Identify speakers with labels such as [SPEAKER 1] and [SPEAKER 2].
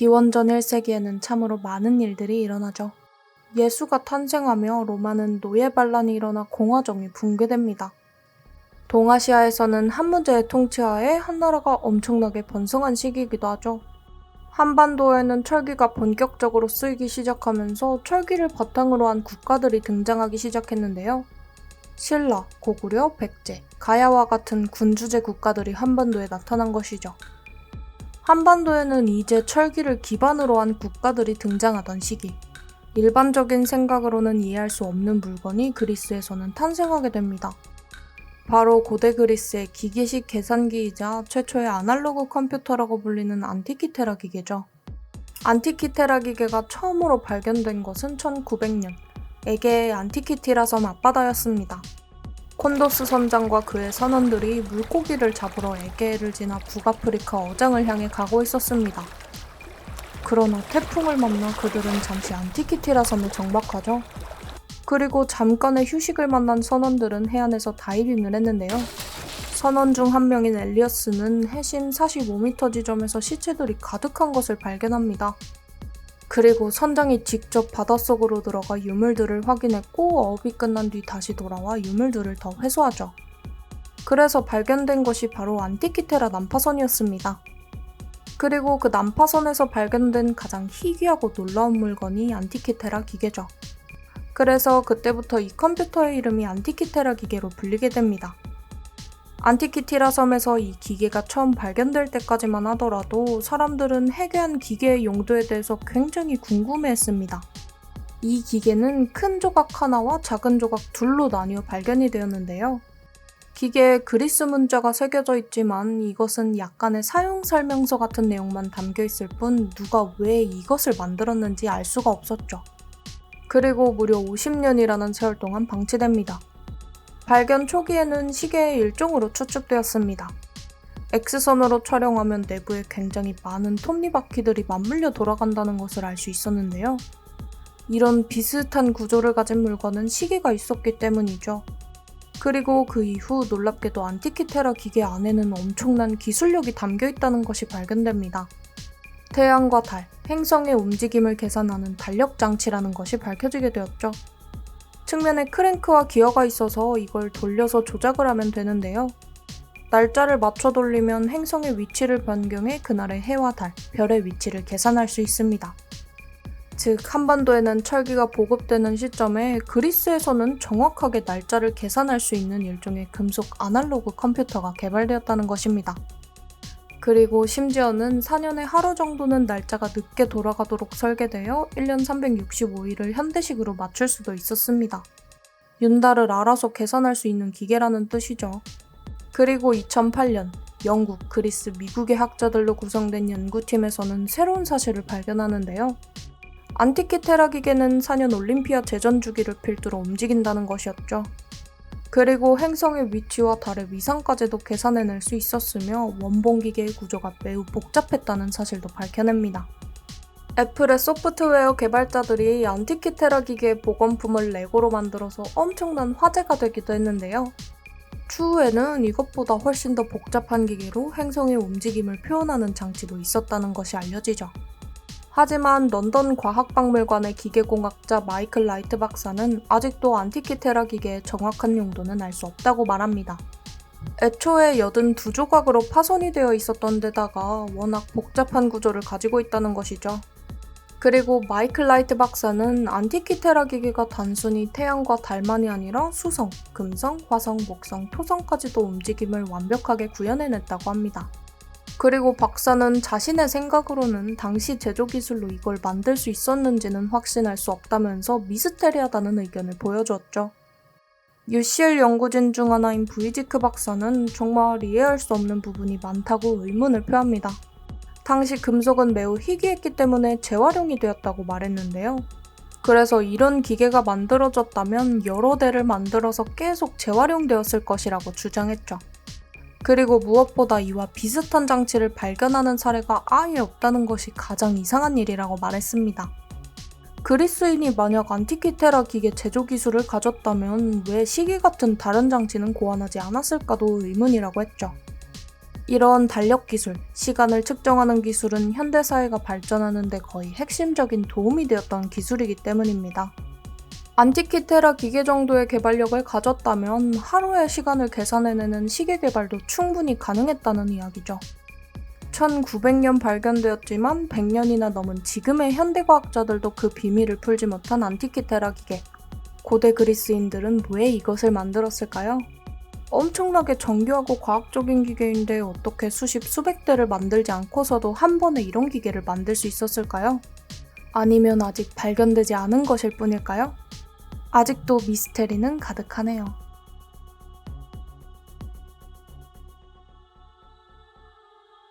[SPEAKER 1] 기원전 1세기에는 참으로 많은 일들이 일어나죠. 예수가 탄생하며 로마는 노예 반란이 일어나 공화정이 붕괴됩니다. 동아시아에서는 한문제의 통치하에 한나라가 엄청나게 번성한 시기이기도 하죠. 한반도에는 철기가 본격적으로 쓰이기 시작하면서 철기를 바탕으로 한 국가들이 등장하기 시작했는데요. 신라, 고구려, 백제, 가야와 같은 군주제 국가들이 한반도에 나타난 것이죠. 한반도에는 이제 철기를 기반으로 한 국가들이 등장하던 시기. 일반적인 생각으로는 이해할 수 없는 물건이 그리스에서는 탄생하게 됩니다. 바로 고대 그리스의 기계식 계산기이자 최초의 아날로그 컴퓨터라고 불리는 안티키테라 기계죠. 안티키테라 기계가 처음으로 발견된 것은 1900년, 에게의 안티키티라 섬 앞바다였습니다. 콘도스 선장과 그의 선원들이 물고기를 잡으러 에게를 지나 북아프리카 어장을 향해 가고 있었습니다. 그러나 태풍을 만나 그들은 잠시 안티키티라 섬에 정박하죠. 그리고 잠깐의 휴식을 만난 선원들은 해안에서 다이빙을 했는데요. 선원 중 한 명인 엘리어스는 해심 45m 지점에서 시체들이 가득한 것을 발견합니다. 그리고 선장이 직접 바닷속으로 들어가 유물들을 확인했고 어업이 끝난 뒤 다시 돌아와 유물들을 더 회수하죠. 그래서 발견된 것이 바로 안티키테라 난파선이었습니다. 그리고 그 난파선에서 발견된 가장 희귀하고 놀라운 물건이 안티키테라 기계죠. 그래서 그때부터 이 컴퓨터의 이름이 안티키테라 기계로 불리게 됩니다. 안티키티라 섬에서 이 기계가 처음 발견될 때까지만 하더라도 사람들은 해괴한 기계의 용도에 대해서 굉장히 궁금해했습니다. 이 기계는 큰 조각 하나와 작은 조각 둘로 나뉘어 발견이 되었는데요. 기계에 그리스 문자가 새겨져 있지만 이것은 약간의 사용 설명서 같은 내용만 담겨 있을 뿐 누가 왜 이것을 만들었는지 알 수가 없었죠. 그리고 무려 50년이라는 세월 동안 방치됩니다. 발견 초기에는 시계의 일종으로 추측되었습니다. X선으로 촬영하면 내부에 굉장히 많은 톱니바퀴들이 맞물려 돌아간다는 것을 알 수 있었는데요. 이런 비슷한 구조를 가진 물건은 시계가 있었기 때문이죠. 그리고 그 이후 놀랍게도 안티키테라 기계 안에는 엄청난 기술력이 담겨 있다는 것이 발견됩니다. 태양과 달, 행성의 움직임을 계산하는 달력 장치라는 것이 밝혀지게 되었죠. 측면에 크랭크와 기어가 있어서 이걸 돌려서 조작을 하면 되는데요. 날짜를 맞춰 돌리면 행성의 위치를 변경해 그날의 해와 달, 별의 위치를 계산할 수 있습니다. 즉, 한반도에는 철기가 보급되는 시점에 그리스에서는 정확하게 날짜를 계산할 수 있는 일종의 금속 아날로그 컴퓨터가 개발되었다는 것입니다. 그리고 심지어는 4년에 하루 정도는 날짜가 늦게 돌아가도록 설계되어 1년 365일을 현대식으로 맞출 수도 있었습니다. 윤달을 알아서 계산할 수 있는 기계라는 뜻이죠. 그리고 2008년 영국, 그리스, 미국의 학자들로 구성된 연구팀에서는 새로운 사실을 발견하는데요. 안티키테라 기계는 4년 올림피아 재전 주기를 필두로 움직인다는 것이었죠. 그리고 행성의 위치와 달의 위상까지도 계산해낼 수 있었으며 원본 기계의 구조가 매우 복잡했다는 사실도 밝혀냅니다. 애플의 소프트웨어 개발자들이 안티키테라 기계의 보건품을 레고로 만들어서 엄청난 화제가 되기도 했는데요. 추후에는 이것보다 훨씬 더 복잡한 기계로 행성의 움직임을 표현하는 장치도 있었다는 것이 알려지죠. 하지만 런던 과학박물관의 기계공학자 마이클 라이트 박사는 아직도 안티키테라 기계의 정확한 용도는 알 수 없다고 말합니다. 애초에 82조각으로 파손이 되어 있었던 데다가 워낙 복잡한 구조를 가지고 있다는 것이죠. 그리고 마이클 라이트 박사는 안티키테라 기계가 단순히 태양과 달만이 아니라 수성, 금성, 화성, 목성, 토성까지도 움직임을 완벽하게 구현해냈다고 합니다. 그리고 박사는 자신의 생각으로는 당시 제조 기술로 이걸 만들 수 있었는지는 확신할 수 없다면서 미스테리하다는 의견을 보여주었죠. UCL 연구진 중 하나인 브이지크 박사는 정말 이해할 수 없는 부분이 많다고 의문을 표합니다. 당시 금속은 매우 희귀했기 때문에 재활용이 되었다고 말했는데요. 그래서 이런 기계가 만들어졌다면 여러 대를 만들어서 계속 재활용되었을 것이라고 주장했죠. 그리고 무엇보다 이와 비슷한 장치를 발견하는 사례가 아예 없다는 것이 가장 이상한 일이라고 말했습니다. 그리스인이 만약 안티키테라 기계 제조 기술을 가졌다면 왜 시계 같은 다른 장치는 고안하지 않았을까도 의문이라고 했죠. 이런 달력 기술, 시간을 측정하는 기술은 현대 사회가 발전하는 데 거의 핵심적인 도움이 되었던 기술이기 때문입니다. 안티키테라 기계 정도의 개발력을 가졌다면 하루의 시간을 계산해내는 시계 개발도 충분히 가능했다는 이야기죠. 1900년 발견되었지만 100년이나 넘은 지금의 현대과학자들도 그 비밀을 풀지 못한 안티키테라 기계. 고대 그리스인들은 왜 이것을 만들었을까요? 엄청나게 정교하고 과학적인 기계인데 어떻게 수십 수백 대를 만들지 않고서도 한 번에 이런 기계를 만들 수 있었을까요? 아니면 아직 발견되지 않은 것일 뿐일까요? 아직도 미스테리는 가득하네요.